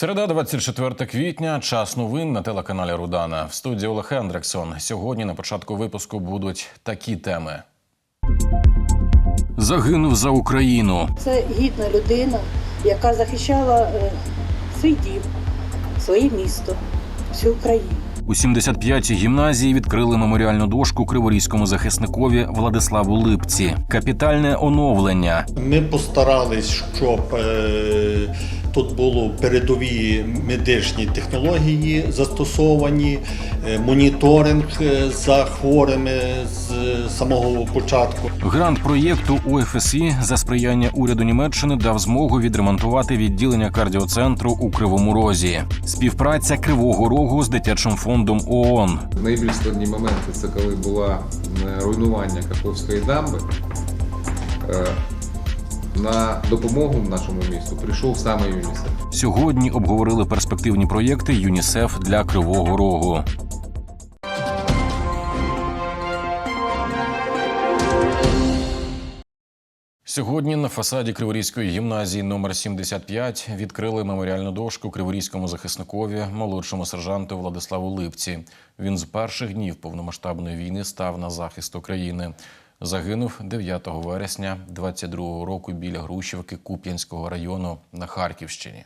Середа, 24 квітня, час новин на телеканалі Рудана. В студії Олег Хендриксон. Сьогодні на початку випуску будуть такі теми. Загинув за Україну. Це гідна людина, яка захищала е, свій дім, своє місто, всю Україну. У 75-й гімназії відкрили меморіальну дошку криворізькому захисникові Владиславу Липці. Капітальне оновлення. Ми постарались, щоб е, тут були передові медичні технології застосовані, е, моніторинг е, за хворими самого початку. Грант проєкту УФСІ за сприяння уряду Німеччини дав змогу відремонтувати відділення кардіоцентру у Кривому Розі. Співпраця Кривого Рогу з дитячим фондом ООН. Найбільш складні моменти це коли була е, руйнування Каховської дамби. Е, На допомогу нашому місту прийшов саме ЮНІСЕФ. Сьогодні обговорили перспективні проєкти ЮНІСЕФ для Кривого Рогу. Сьогодні на фасаді Криворізької гімназії номер 75 відкрили меморіальну дошку криворізькому захисникові, молодшому сержанту Владиславу Липці. Він з перших днів повномасштабної війни став на захист України. Загинув 9 вересня 22 року біля Грушівки Куп'янського району на Харківщині.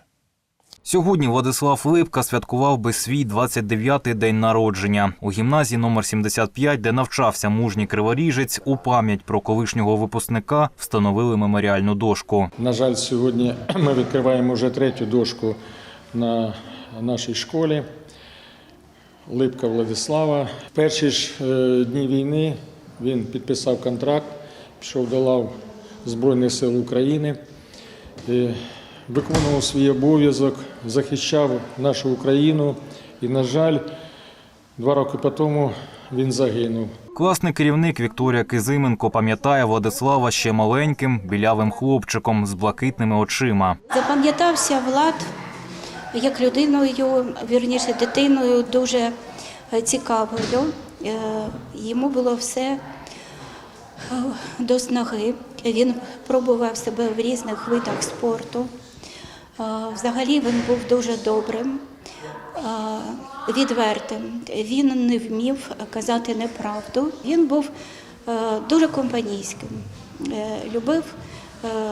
Сьогодні Владислав Липка святкував би свій 29-й день народження у гімназії номер 75, де навчався мужній криворіжець. У пам'ять про колишнього випускника встановили меморіальну дошку. На жаль, сьогодні ми відкриваємо вже третю дошку на нашій школі. Липка Владислава. В перші ж е, дні війни він підписав контракт, пішов до лав Збройних сил України, виконував свій обов'язок, захищав нашу Україну. І, на жаль, два роки по тому він загинув. Класний керівник Вікторія Кизименко пам'ятає Владислава ще маленьким білявим хлопчиком з блакитними очима. Запам'ятався Влад як людиною, вірніше дитиною дуже е, цікавою. Е, Йому було все е, до снаги. Він пробував себе в різних видах спорту. Взагалі він був дуже добрим, відвертим. Він не вмів казати неправду. Він був е, дуже компанійським, Е, любив,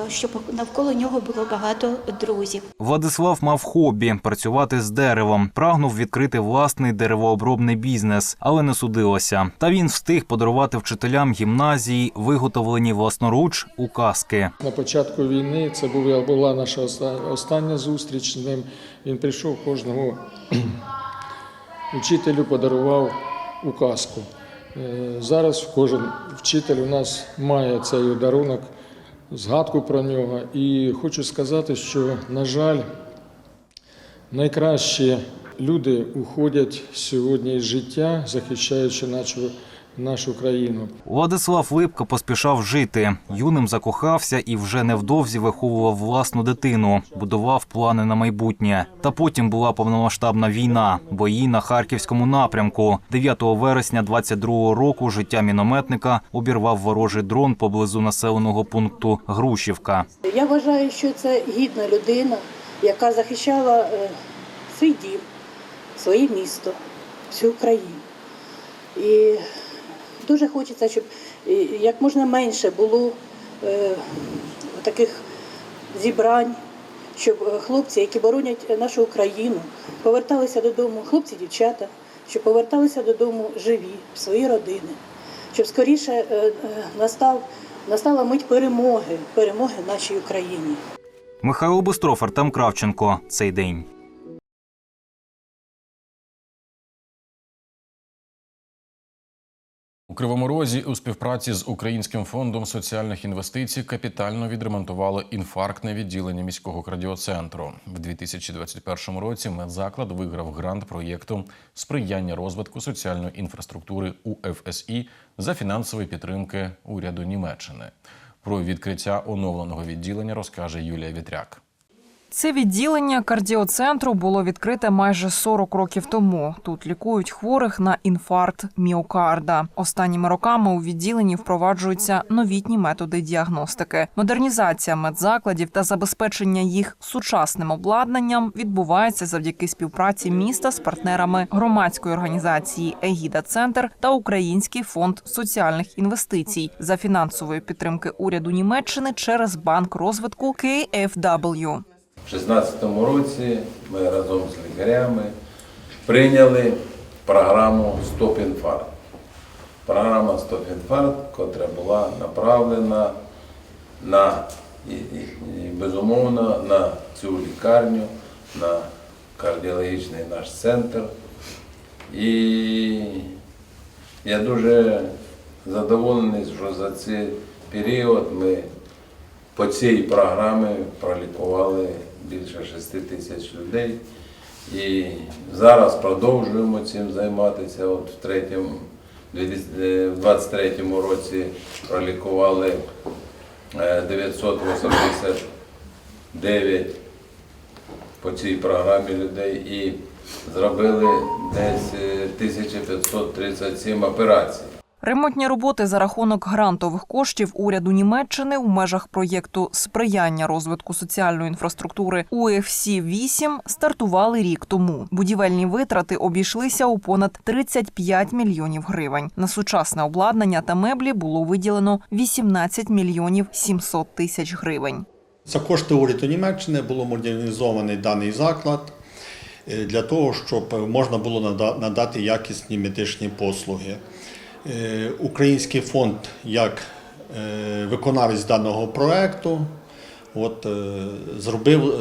щоб навколо нього було багато друзів. Владислав мав хобі працювати з деревом, прагнув відкрити власний деревообробний бізнес, але не судилося. Та він встиг подарувати вчителям гімназії виготовлені власноруч указки. На початку війни це була, була наша остання зустріч з ним. Він прийшов кожному вчителю, подарував указку. Е, Зараз кожен вчитель у нас має цей дарунок, згадку про нього. І хочу сказати, що, на жаль, найкращі люди уходять сьогодні з життя, захищаючи нашу, нашу країну. Владислав Липка поспішав жити. Юним закохався і вже невдовзі виховував власну дитину, будував плани на майбутнє. Та потім була повномасштабна війна, бої на харківському напрямку. 9 вересня 22-го року життя мінометника обірвав ворожий дрон поблизу населеного пункту Грушівка. Я вважаю, що це гідна людина, яка захищала е, свій дім, своє місто, всю Україну. І дуже хочеться, щоб е, як можна менше було е, таких зібрань, щоб е, хлопці, які боронять нашу Україну, поверталися додому, хлопці, дівчата, щоб поверталися додому живі, в свої родини, щоб скоріше настав, настала мить перемоги, перемоги нашій Україні. Михайло Бистров, Артем Кравченко. Цей день. У Кривому Розі у співпраці з Українським фондом соціальних інвестицій капітально відремонтували інфарктне відділення міського кардіоцентру. В 2021 році медзаклад виграв грант проєкту сприяння розвитку соціальної інфраструктури УФСІ за фінансової підтримки уряду Німеччини. Про відкриття оновленого відділення розкаже Юлія Вітряк. Це відділення кардіоцентру було відкрите майже 40 років тому. Тут лікують хворих на інфаркт міокарда. Останніми роками у відділенні впроваджуються новітні методи діагностики. Модернізація медзакладів та забезпечення їх сучасним обладнанням відбувається завдяки співпраці міста з партнерами громадської організації Егіда Центр та Український фонд соціальних інвестицій за фінансової підтримки уряду Німеччини через банк розвитку KfW. У 2016 році ми разом з лікарями прийняли програму Стоп інфаркт. Програма Стоп інфаркт, котра була направлена на безумовно на цю лікарню, на кардіологічний наш центр. І я дуже задоволений, що за цей період ми по цій програмі пролікували більше 6 тисяч людей. І зараз продовжуємо цим займатися. От в третьому, е, в 23-му році пролікували е, 989 по цій програмі людей і зробили десь е, 1537 операцій. Ремонтні роботи за рахунок грантових коштів уряду Німеччини у межах проєкту сприяння розвитку соціальної інфраструктури УФСі 8 стартували рік тому. Будівельні витрати обійшлися у понад 35 мільйонів гривень. На сучасне обладнання та меблі було виділено 18 мільйонів 700 тисяч гривень. За кошти уряду Німеччини було модернізований даний заклад е, для того, щоб можна було нада- надати якісні медичні послуги. Е, Український фонд як е, виконавець даного проекту от, е, зробив,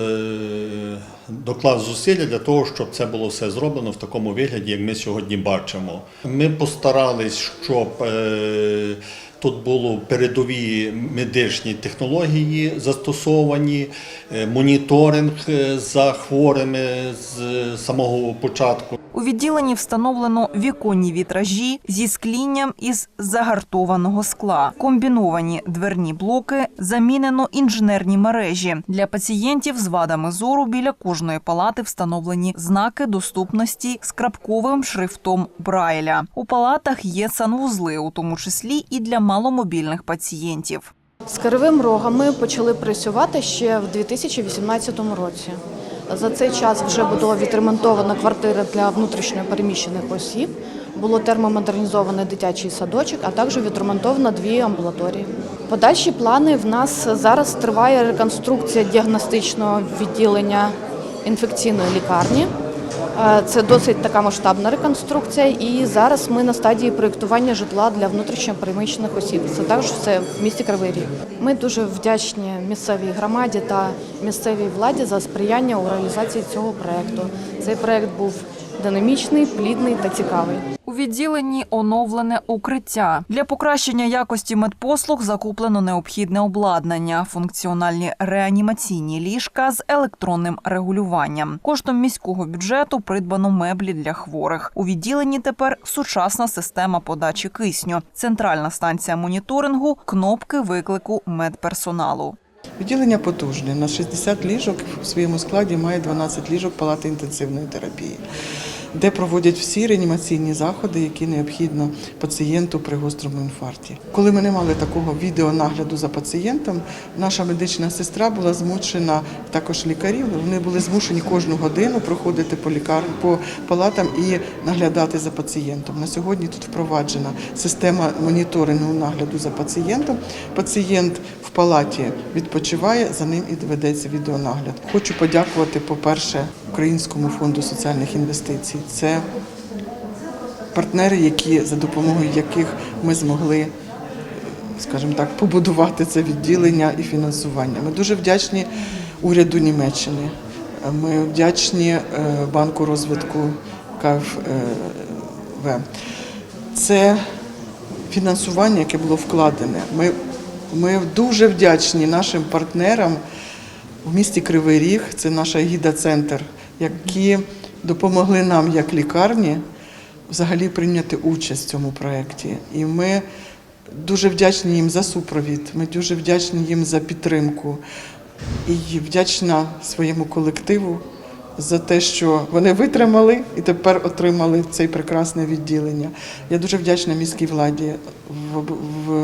доклав зусилля для того, щоб це було все зроблено в такому вигляді, як ми сьогодні бачимо. Ми постарались, щоб е, тут були передові медичні технології застосовані, е, моніторинг е, за хворими з самого початку. У відділенні встановлено віконні вітражі зі склінням із загартованого скла, комбіновані дверні блоки, замінено інженерні мережі. Для пацієнтів з вадами зору біля кожної палати встановлені знаки доступності з крапковим шрифтом Брайля. У палатах є санвузли, у тому числі і для маломобільних пацієнтів. З Кривим Рогом ми почали працювати ще в 2018 році. За цей час вже було відремонтовано квартири для внутрішньо переміщених осіб, було термомодернізований дитячий садочок, а також відремонтовано дві амбулаторії. Подальші плани в нас зараз триває реконструкція діагностичного відділення інфекційної лікарні. Е, Це досить така масштабна реконструкція, і зараз ми на стадії проєктування житла для внутрішньопереміщених осіб. Це також все в місті Кривий Ріг. Ми дуже вдячні місцевій громаді та місцевій владі за сприяння у реалізації цього проєкту. Цей проєкт був динамічний, плідний та цікавий. У відділенні оновлене укриття. Для покращення якості медпослуг закуплено необхідне обладнання, функціональні реанімаційні ліжка з електронним регулюванням. Коштом міського бюджету придбано меблі для хворих. У відділенні тепер сучасна система подачі кисню, центральна станція моніторингу, кнопки виклику медперсоналу. Відділення потужне. На 60 ліжок в своєму складі має 12 ліжок палати інтенсивної терапії, де проводять всі реанімаційні заходи, які необхідно пацієнту при гострому інфаркті. Коли ми не мали такого відеонагляду за пацієнтом, наша медична сестра була змушена, також лікарі, вони були змушені кожну годину проходити по лікар... по палатам і наглядати за пацієнтом. На сьогодні тут впроваджена система моніторингу нагляду за пацієнтом. Пацієнт в палаті відпочиває, за ним і доведеться відеонагляд. Хочу подякувати, по-перше, Українському фонду соціальних інвестицій. Це партнери, які за допомогою яких ми змогли, скажімо так, побудувати це відділення і фінансування. Ми дуже вдячні уряду Німеччини. Ми вдячні е, банку розвитку КФВ. Це фінансування, яке було вкладене. Ми, ми дуже вдячні нашим партнерам в місті Кривий Ріг, це наша гіда-центр, які допомогли нам як лікарні взагалі прийняти участь в цьому проєкті. І ми дуже вдячні їм за супровід, ми дуже вдячні їм за підтримку. І вдячна своєму колективу за те, що вони витримали і тепер отримали це прекрасне відділення. Я дуже вдячна міській владі в,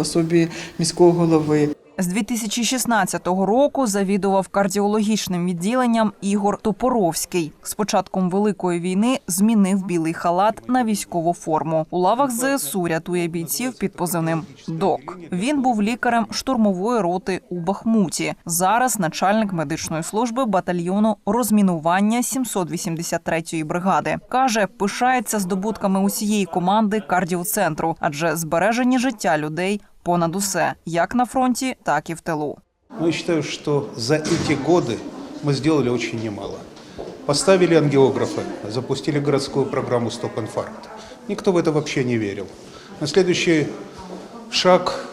особі міського голови. З 2016 року завідував кардіологічним відділенням Ігор Топоровський. З початком великої війни змінив білий халат на військову форму. У лавах ЗСУ рятує бійців під позивним ДОК. Він був лікарем штурмової роти у Бахмуті. Зараз начальник медичної служби батальйону розмінування 783-ї бригади. каже, пишається здобутками усієї команди кардіоцентру, адже збережені життя людей понад усе, як на фронті, так і в тилу. Но я считаю, что за эти годы мы сделали очень немало. Поставили ангиографы, запустили городскую программу «Стоп-инфаркт». Никто в это вообще не верил. На следующий шаг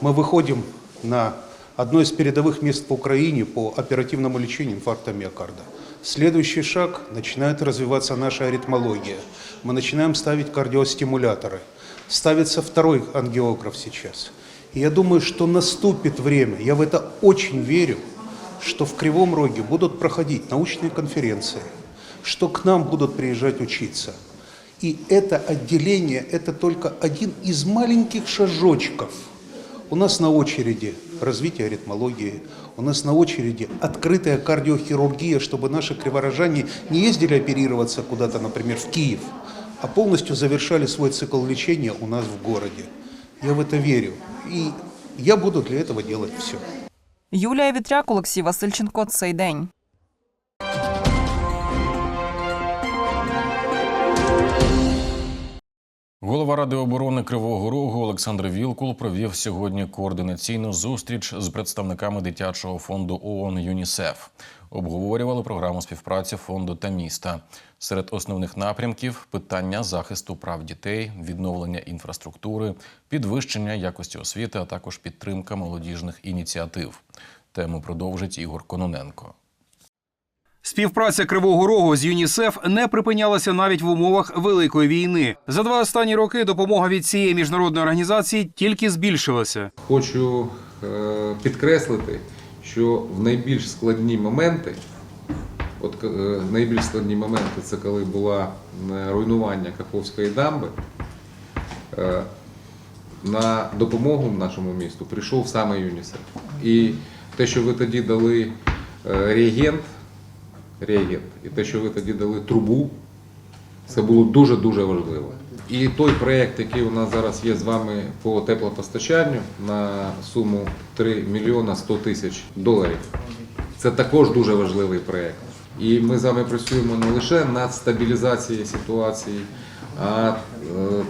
мы выходим на одно из передовых мест по Украине по оперативному лечению инфаркта миокарда. Следующий шаг – начинает развиваться наша аритмология. Мы начинаем ставить кардиостимуляторы. Ставится второй ангиограф сейчас. И я думаю, что наступит время, я в это очень верю, что в Кривом Роге будут проходить научные конференции, что к нам будут приезжать учиться. И это отделение – это только один из маленьких шажочков. У нас на очереди развитие аритмологии, у нас на очереди открытая кардиохирургия, чтобы наши криворожане не ездили оперироваться куда-то, например, в Киев, а полностью завершали свой цикл лечения у нас в городе. Я в это верю. И я буду для этого делать все. Юлія Вітряк, Олексій Васильченко. Цей день. Голова Ради оборони Кривого Рогу Олександр Вілкул провів сьогодні координаційну зустріч з представниками дитячого фонду ООН ЮНІСЕФ. Обговорювали програму співпраці фонду та міста. Серед основних напрямків питання захисту прав дітей, відновлення інфраструктури, підвищення якості освіти, а також підтримка молодіжних ініціатив. Тему продовжить Ігор Кононенко. Співпраця Кривого Рогу з ЮНІСЕФ не припинялася навіть в умовах великої війни. За два останні роки допомога від цієї міжнародної організації тільки збільшилася. Хочу е, підкреслити, що в найбільш складні моменти, от е, найбільш складні моменти це коли була е, руйнування Каховської дамби. е, На допомогу нашому місту прийшов саме ЮНІСЕФ. І те, що ви тоді дали реагент, реагент, і те, що ви тоді дали трубу, це було дуже-дуже важливо. І той проєкт, який у нас зараз є з вами по теплопостачанню на суму 3 мільйона 100 тисяч доларів, це також дуже важливий проєкт. І ми з вами працюємо не лише над стабілізацією ситуації, а е,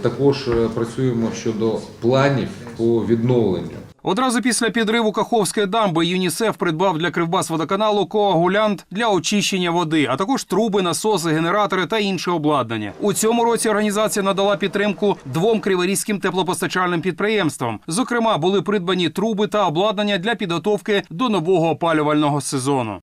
також е, працюємо щодо планів по відновленню. Одразу після підриву Каховської дамби ЮНІСЕФ придбав для Кривбасводоканалу коагулянт для очищення води, а також труби, насоси, генератори та інше обладнання. У цьому році організація надала підтримку двом криворізьким теплопостачальним підприємствам. Зокрема, були придбані труби та обладнання для підготовки до нового опалювального сезону.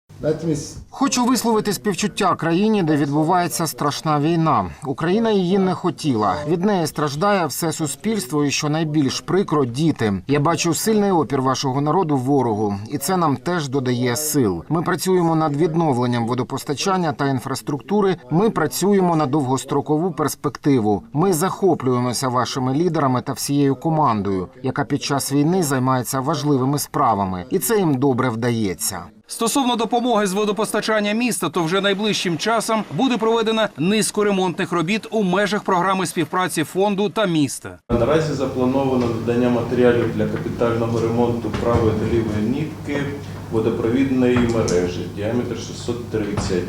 Хочу висловити співчуття країні, де відбувається страшна війна. Україна її не хотіла. Від неї страждає все суспільство, і що найбільш прикро діти. Я бачу сильний опір вашого народу ворогу, і це нам теж додає сил. Ми працюємо над відновленням водопостачання та інфраструктури. Ми працюємо на довгострокову перспективу. Ми захоплюємося вашими лідерами та всією командою, яка під час війни займається важливими справами, і це їм добре вдається. Стосовно допомоги з водопостачання міста, то вже найближчим часом буде проведено низку ремонтних робіт у межах програми співпраці фонду та міста. Наразі заплановано надання матеріалів для капітального ремонту правої та лівої нітки водопровідної мережі діаметр 630.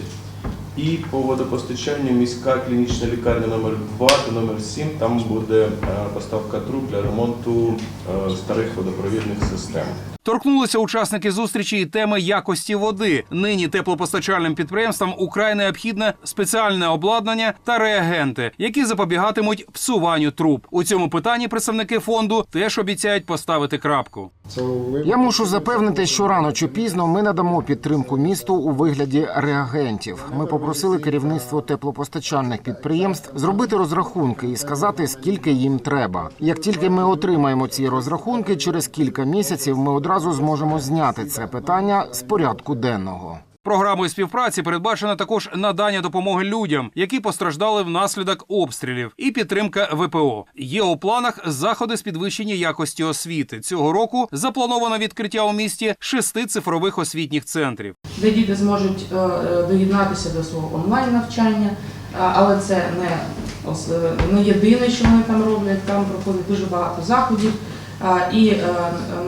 І по водопостачанню міська клінічна лікарня номер 2 та номер 7 там буде е, поставка труб для ремонту е, старих водопровідних систем. Торкнулися учасники зустрічі і теми якості води. Нині теплопостачальним підприємствам украй необхідне спеціальне обладнання та реагенти, які запобігатимуть псуванню труб. У цьому питанні представники фонду теж обіцяють поставити крапку. Я мушу запевнити, що рано чи пізно ми надамо підтримку місту у вигляді реагентів. Ми попросили керівництво теплопостачальних підприємств зробити розрахунки і сказати, скільки їм треба. Як тільки ми отримаємо ці розрахунки, через кілька місяців ми одразу зможемо зняти це питання з порядку денного. Програмою співпраці передбачено також надання допомоги людям, які постраждали внаслідок обстрілів, і підтримка ВПО. Є у планах заходи з підвищення якості освіти. Цього року заплановано відкриття у місті шести цифрових освітніх центрів. де діти зможуть е, е, доєднатися до свого онлайн навчання, але це не, е, не єдине, що вони там роблять. Там проходить дуже багато заходів е, і е,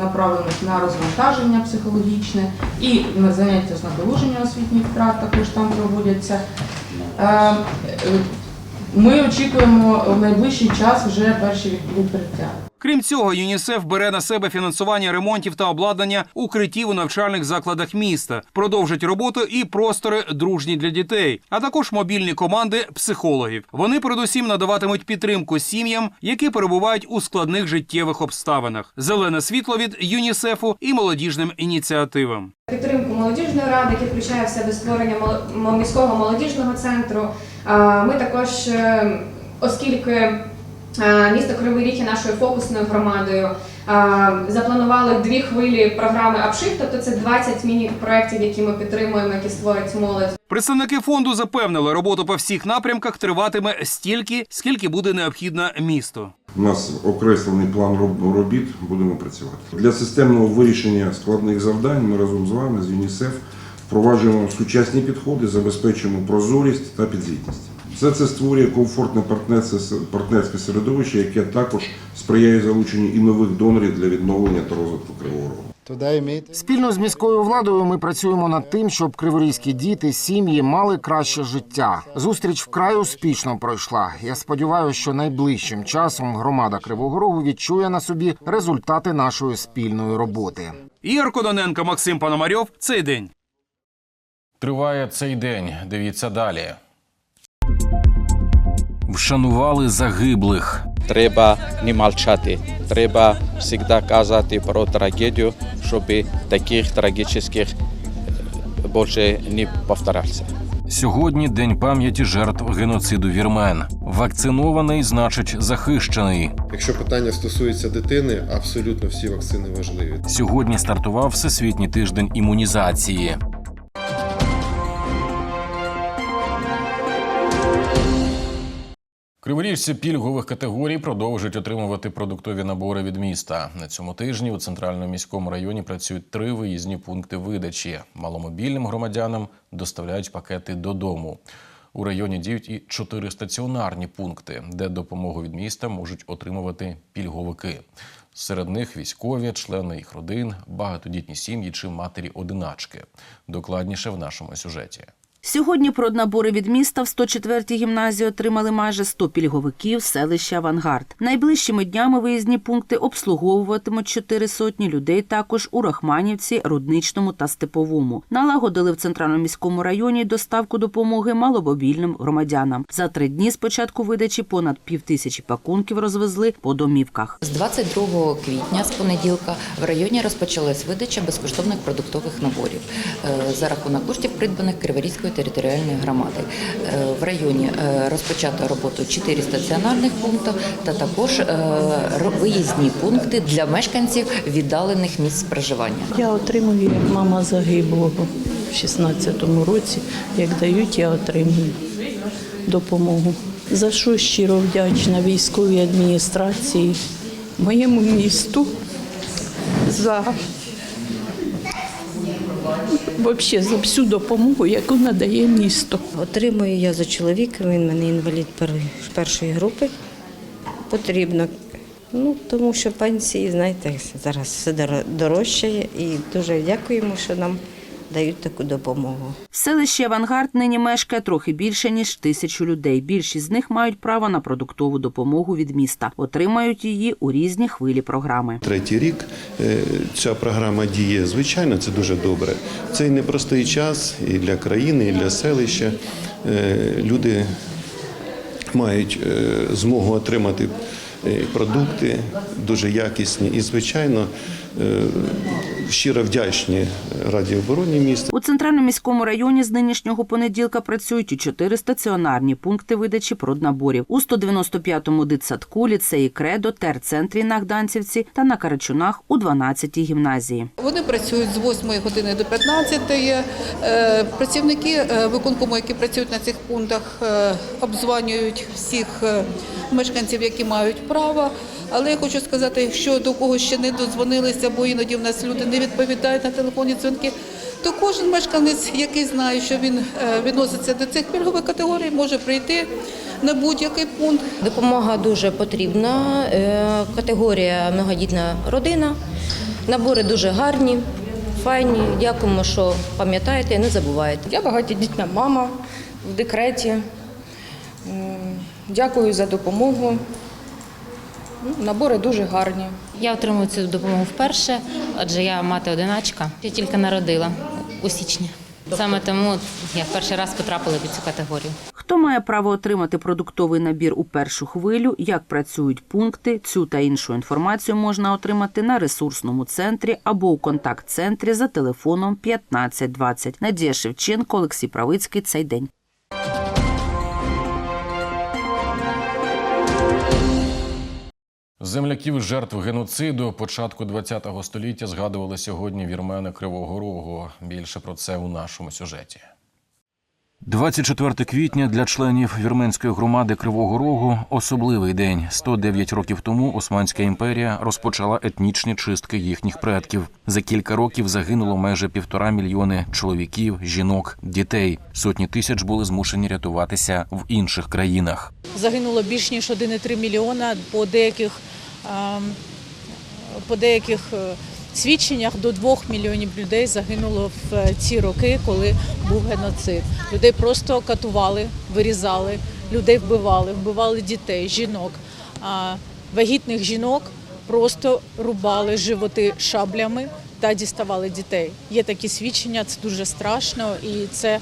направлених на розвантаження психологічне, і на заняття з надолуження освітніх втрат також там проводяться. Е, Ми очікуємо в найближчий час вже перші відкриття. Крім цього, ЮНІСЕФ бере на себе фінансування ремонтів та обладнання укриттів у навчальних закладах міста, продовжить роботу і простори дружні для дітей, а також мобільні команди психологів. Вони передусім надаватимуть підтримку сім'ям, які перебувають у складних життєвих обставинах. Зелене світло від ЮНІСЕФу і молодіжним ініціативам. Підтримку молодіжної ради, яка включає в себе створення міського молодіжного центру. Ми також, е, оскільки місто Кривий Ріг є нашою фокусною громадою, запланували дві хвилі програми «Апшифт», тобто це 20 міні-проєктів, які ми підтримуємо, які створюють молодь. Представники фонду запевнили, робота по всіх напрямках триватиме стільки, скільки буде необхідно місту. У нас окреслений план роб- робіт, будемо працювати. Для системного вирішення складних завдань ми разом з вами, з ЮНІСЕФ, впроваджуємо сучасні підходи, забезпечуємо прозорість та підзвітність. Все це створює комфортне партнерське, партнерське середовище, яке також сприяє залученню і нових донорів для відновлення та розвитку Кривого Рогу. Спільно з міською владою ми працюємо над тим, щоб криворізькі діти, сім'ї мали краще життя. Зустріч вкрай успішно пройшла. Я сподіваюся, що найближчим часом громада Кривого Рогу відчує на собі результати нашої спільної роботи. Ігор Кононенко, Максим Пономарьов. Цей день. Триває цей день. Дивіться далі. Вшанували загиблих. Треба не мовчати. Треба завжди казати про трагедію, щоб таких трагічних більше не повторявся. Сьогодні день пам'яті жертв геноциду вірмен. Вакцинований значить захищений. Якщо питання стосується дитини, абсолютно всі вакцини важливі. Сьогодні стартував всесвітній тиждень імунізації. Криворіжці пільгових категорій продовжують отримувати продуктові набори від міста. На цьому тижні у центральному міському районі працюють три виїзні пункти видачі. Маломобільним громадянам доставляють пакети додому. У районі діють і чотири стаціонарні пункти, де допомогу від міста можуть отримувати пільговики. Серед них військові, члени їх родин, багатодітні сім'ї чи матері-одиначки. Докладніше в нашому сюжеті. Сьогодні проднабори від міста в 104-й гімназії отримали майже 100 пільговиків селища Авангард. Найближчими днями виїзні пункти обслуговуватимуть чотири сотні людей також у Рахманівці, Рудничному та Степовому. Налагодили в центральному міському районі доставку допомоги маломобільним громадянам. За три дні з початку видачі понад півтисячі пакунків розвезли по домівках. З 22 квітня з понеділка в районі розпочалась видача безкоштовних продуктових наборів е, за рахунок коштів, придбаних Криворізькою територіальної громади. Е, В районі е, розпочато роботу 4 стаціонарних пункти та також е, виїзні пункти для мешканців віддалених місць проживання. Я отримую як мама загиблого в 16-му році. Як дають, я отримую допомогу. За що щиро вдячна військовій адміністрації, моєму місту за Взагалі за всю допомогу, яку надає місто. Отримую я за чоловіка, він мене інвалід першої групи. Потрібно. Ну, тому що пенсії, знаєте, зараз все доро- дорожчає і дуже дякуємо, що нам дають таку допомогу. В селищі Авангард нині мешкає трохи більше ніж тисячу людей. Більшість з них мають право на продуктову допомогу від міста. Отримають її у різні хвилі програми. Третій рік е, ця програма діє. Звичайно, це дуже добре. Цей непростий час і для країни, і для селища. Е, Люди мають е, змогу отримати продукти дуже якісні. І, звичайно, щиро вдячні Раді оборони міста. У центральному міському районі з нинішнього понеділка працюють і чотири стаціонарні пункти видачі проднаборів. У 195-му дитсадку, ліцеї Кредо, терцентрі на Гданцівці та на Карачунах у 12-й гімназії. Вони працюють з 8 години до 15. Е, Працівники е, виконкому, які працюють на цих пунктах, е, обзванюють всіх е, мешканців, які мають право. Але я хочу сказати, якщо до кого ще не додзвонилися, бо іноді в нас люди не відповідають на телефонні дзвінки, то кожен мешканець, який знає, що він е, відноситься до цих пільгових категорій, може прийти на будь-який пункт. Допомога дуже потрібна. Е, Категорія многодітна родина. Набори дуже гарні, файні. Дякуємо, що пам'ятаєте не забуваєте. Я багатодітна мама в декреті. Дякую за допомогу. Ну, Набори дуже гарні. Я отримую цю допомогу вперше, адже я мати одиначка. Я тільки народила у січні. Саме тому я перший раз потрапила під цю категорію. Хто має право отримати продуктовий набір у першу хвилю, як працюють пункти, цю та іншу інформацію можна отримати на ресурсному центрі або у контакт-центрі за телефоном 1520. Надія Шевченко, Олексій Правицький. Цей день. Земляків жертв геноциду початку ХХ століття згадували сьогодні вірмени Кривого Рогу. Більше про це у нашому сюжеті. 24 квітня для членів вірменської громади Кривого Рогу особливий день. 109 років тому Османська імперія розпочала етнічні чистки їхніх предків. За кілька років загинуло майже півтора мільйони чоловіків, жінок, дітей. Сотні тисяч були змушені рятуватися в інших країнах. загинуло більш ніж 1,3 мільйона. По деяких, ем, по деяких е, свідченнях до 2 мільйонів людей загинуло в е, ці роки, коли був геноцид. Людей просто катували, вирізали, людей вбивали, вбивали дітей, жінок. Вагітних жінок просто рубали животи шаблями та діставали дітей. Є такі свідчення, це дуже страшно і це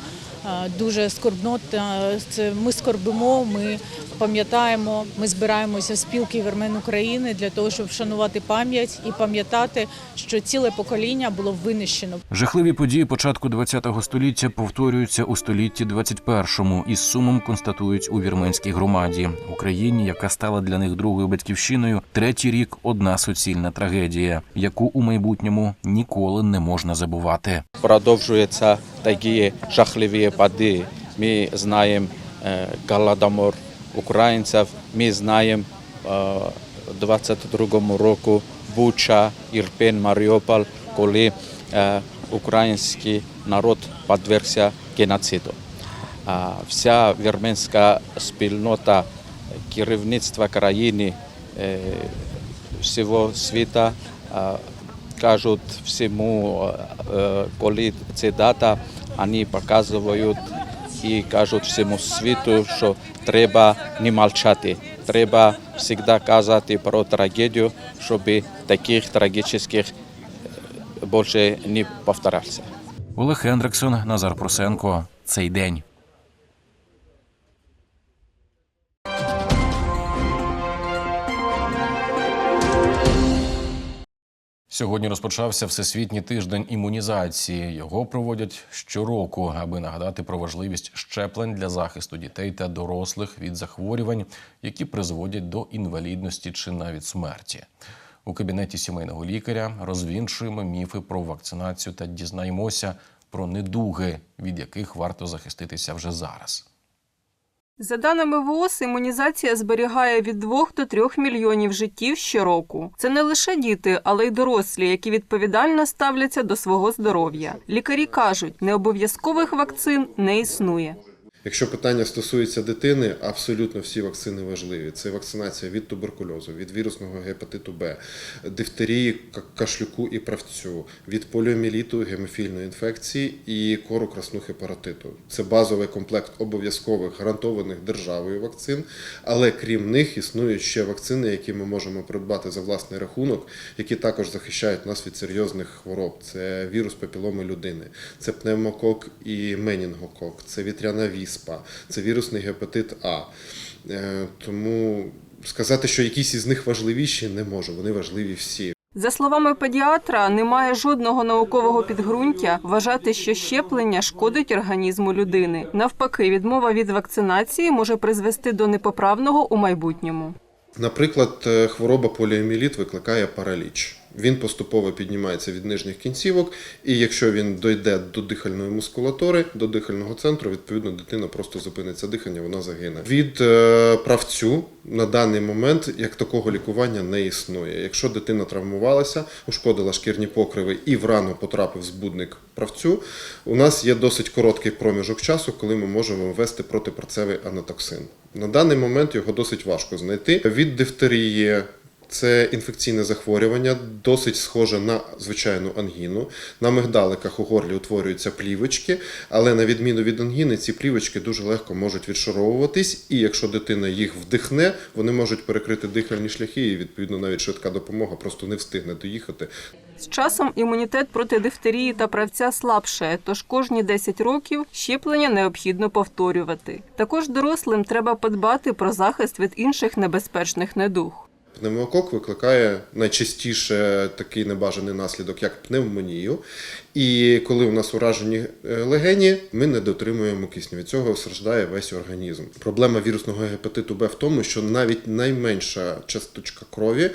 дуже скорбнота Це ми скорбимо, ми пам'ятаємо, ми збираємося в спілки вірмен України для того, щоб вшанувати пам'ять і пам'ятати, що ціле покоління було винищено. Жахливі події початку ХХ століття повторюються у столітті 21-му і з сумом констатують у вірменській громаді Україні, яка стала для них другою батьківщиною. Третій рік одна суцільна трагедія, яку у майбутньому ніколи не можна забувати. Продовжуються такі жахливі пади. Ми знаємо е, українців, ми знаємо е, 22 року Буча, Ірпен, Маріуполь, коли е, український народ підвергся геноциду. Вся вірменська спільнота керівництва країни е, всього світу е, кажуть всьому, е, коли це дата, вони показують і кажуть всьому світу, що треба не мовчати. Треба завжди казати про трагедію, щоб таких трагічних е, більше не повторявся. Олег Хендриксон, Назар Просенко. Цей день. Сьогодні розпочався всесвітній тиждень імунізації. Його проводять щороку, аби нагадати про важливість щеплень для захисту дітей та дорослих від захворювань, які призводять до інвалідності чи навіть смерті. У кабінеті сімейного лікаря розвінчуємо міфи про вакцинацію та дізнаємося про недуги, від яких варто захиститися вже зараз. За даними ВООЗ, імунізація зберігає від 2 до 3 мільйонів життів щороку. Це не лише діти, але й дорослі, які відповідально ставляться до свого здоров'я. Лікарі кажуть, необов'язкових вакцин не існує. Якщо питання стосується дитини, абсолютно всі вакцини важливі. Це вакцинація від туберкульозу, від вірусного гепатиту Б, дифтерії, кашлюку і правцю, від поліоміеліту, гемофільної інфекції і кору краснухи паротиту. Це базовий комплект обов'язкових гарантованих державою вакцин. Але крім них існують ще вакцини, які ми можемо придбати за власний рахунок, які також захищають нас від серйозних хвороб. Це вірус папіломи людини, це пневмокок і менінгокок, це вітряна віспа, це вірусний гепатит А. Е, Тому сказати, що якісь із них важливіші, не можу. Вони важливі всі. За словами педіатра, немає жодного наукового підґрунтя вважати, що щеплення шкодить організму людини. Навпаки, відмова від вакцинації може призвести до непоправного у майбутньому. Наприклад, е, хвороба поліоміеліт викликає параліч. Він поступово піднімається від нижніх кінцівок, і якщо він дойде до дихальної мускулатури, до дихального центру, відповідно дитина просто зупиниться дихання, вона загине. Від е, правцю на даний момент як такого лікування не існує. Якщо дитина травмувалася, ушкодила шкірні покриви і в рану потрапив збудник правцю, у нас є досить короткий проміжок часу, коли ми можемо ввести протипрацевий анатоксин. На даний момент його досить важко знайти. Від дифтерії це інфекційне захворювання, досить схоже на звичайну ангіну. На мигдаликах у горлі утворюються плівочки, але на відміну від ангіни, ці плівочки дуже легко можуть відшаровуватись, і якщо дитина їх вдихне, вони можуть перекрити дихальні шляхи, і відповідно навіть швидка допомога просто не встигне доїхати. З часом імунітет проти дифтерії та правця слабшає, тож кожні 10 років щеплення необхідно повторювати. Також дорослим треба подбати про захист від інших небезпечних недуг. Пневмокок викликає найчастіше такий небажаний наслідок, як пневмонію. І коли у нас уражені е, легені, ми не дотримуємо кисню. Від цього страждає весь організм. Проблема вірусного гепатиту Б в тому, що навіть найменша часточка крові,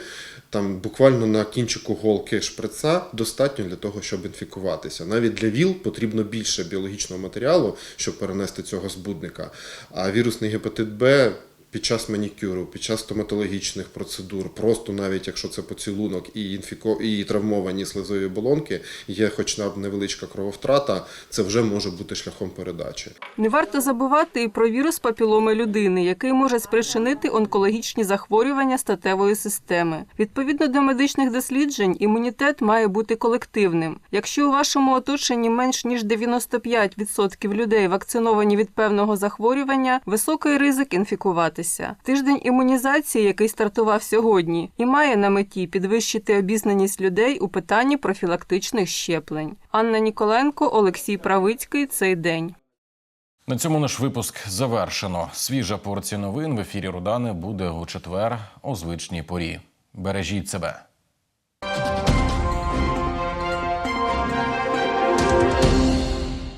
там буквально на кінчику голки шприца, достатньо для того, щоб інфікуватися. Навіть для ВІЛ потрібно більше біологічного матеріалу, щоб перенести цього збудника. А вірусний гепатит Б під час манікюру, під час стоматологічних процедур, просто навіть якщо це поцілунок і інфіко... і травмовані слизові оболонки, є хоч на невеличка крововтрата, це вже може бути шляхом передачі. Не варто забувати і про вірус папіломи людини, який може спричинити онкологічні захворювання статевої системи. Відповідно до медичних досліджень, імунітет має бути колективним. Якщо у вашому оточенні менш ніж 95% людей вакциновані від певного захворювання, високий ризик інфікуватися. Тиждень імунізації, який стартував сьогодні, і має на меті підвищити обізнаність людей у питанні профілактичних щеплень. Анна Ніколенко, Олексій Правицький. Цей день. На цьому наш випуск завершено. Свіжа порція новин в ефірі Рудани буде у четвер о звичній порі. Бережіть себе.